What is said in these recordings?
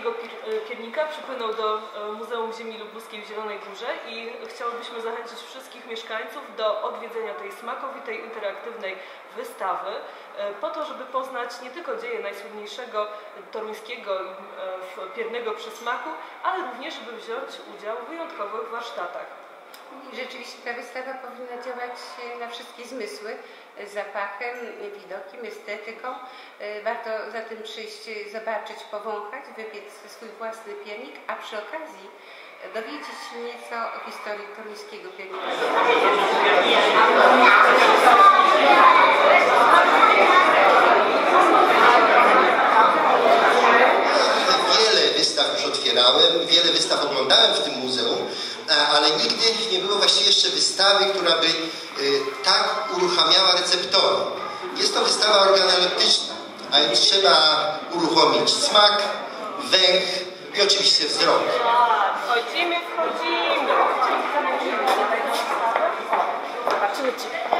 toruńskiego pier- e, piernika przypłynął do e, Muzeum Ziemi Lubuskiej w Zielonej Górze i chciałybyśmy zachęcić wszystkich mieszkańców do odwiedzenia tej smakowitej, interaktywnej wystawy e, po to, żeby poznać nie tylko dzieje najsłynniejszego toruńskiego w- piernego przysmaku, ale również, żeby wziąć udział w wyjątkowych warsztatach. Rzeczywiście ta wystawa powinna działać e, na wszystkie zmysły, e, zapachem, e, widokiem, estetyką. Warto zatem przyjść, zobaczyć, powąchać, wypiec swój własny piernik, a przy okazji dowiedzieć się nieco o historii toruńskiego. Wiele wystaw już otwierałem, wiele wystaw oglądałem w tym muzeum, ale nigdy nie było właściwie jeszcze wystawy, która by y, tak uruchamiała receptory. Jest to wystawa organoleptyczna, a więc trzeba uruchomić smak, węch i oczywiście wzrok. Wchodzimy, wchodzimy. Zobaczymy, czy...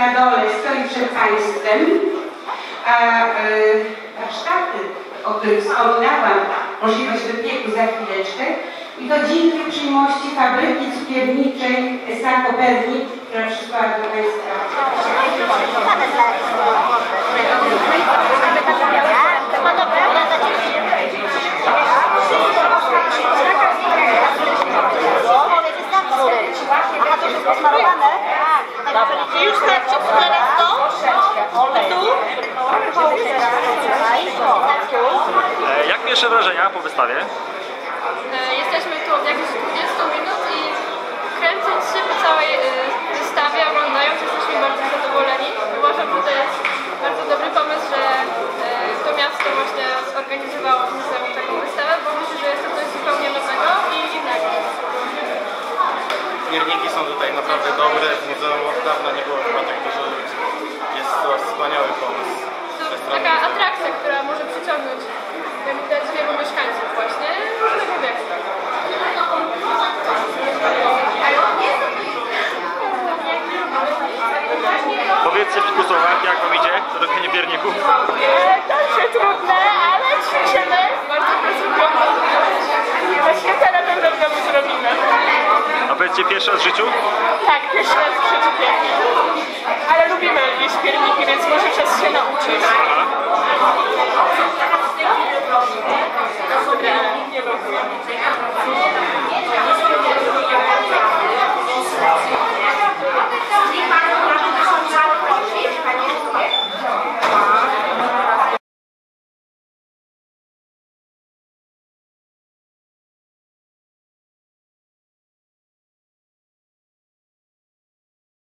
na dole, stoi przed Państwem, a e, warsztaty, o których wspominałam, możliwość wypieku za chwileczkę, i to dzięki uprzejmości fabryki cukierniczej Sako Pernik, która przysłała do Państwa. To już jest posmarowane? Dobra. I już starczy teraz to? Tu? E, Jak pierwsze wrażenia po wystawie? E, Jesteśmy tu od jakichś 20 minut i kręcąc się po całej e, wystawie, oglądając, jesteśmy bardzo zadowoleni. Uważam, że to jest bardzo dobry pomysł, że e, to miasto właśnie zorganizowało w muzeum taką wystawę, bo myślę, że jest to coś zupełnie nowego i innego. Pierniki są tutaj naprawdę dobre, w muzeum od dawna nie było widać, wielu mieszkańców właśnie różnego wieku. Powiedzcie w kilku słowach, jak wam idzie robienie pierników. Dobrze, trudne, ale ćwiczymy. Bardzo pracowito. Na świecie na pewno w domu zrobimy. A powiedzcie pierwszy raz w życiu? Tak, pierwszy raz w życiu piernik. Ale lubimy jeść pierniki, więc może czas się nauczyć.